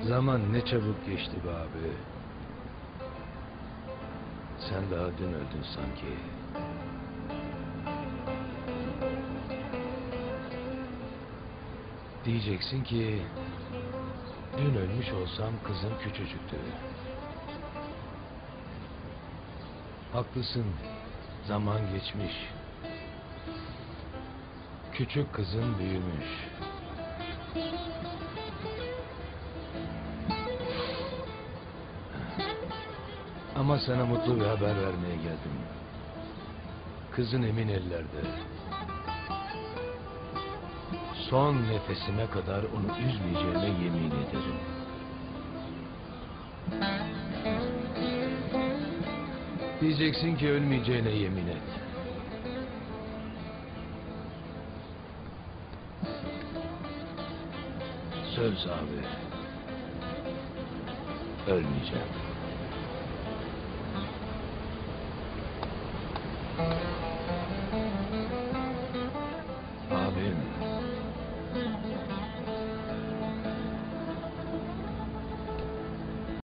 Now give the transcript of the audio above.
Zaman ne çabuk geçti be abi. Sen daha dün öldün sanki. Diyeceksin ki dün ölmüş olsam kızım küçücüktü. Haklısın. Zaman geçmiş. Küçük kızın büyümüş. Ama sana mutlu bir haber vermeye geldim. Kızın emin ellerde. Son nefesime kadar onu üzmeyeceğime yemin ederim. Diyeceksin ki ölmeyeceğine yemin et. Söz abi. Ölmeyeceğim. thank you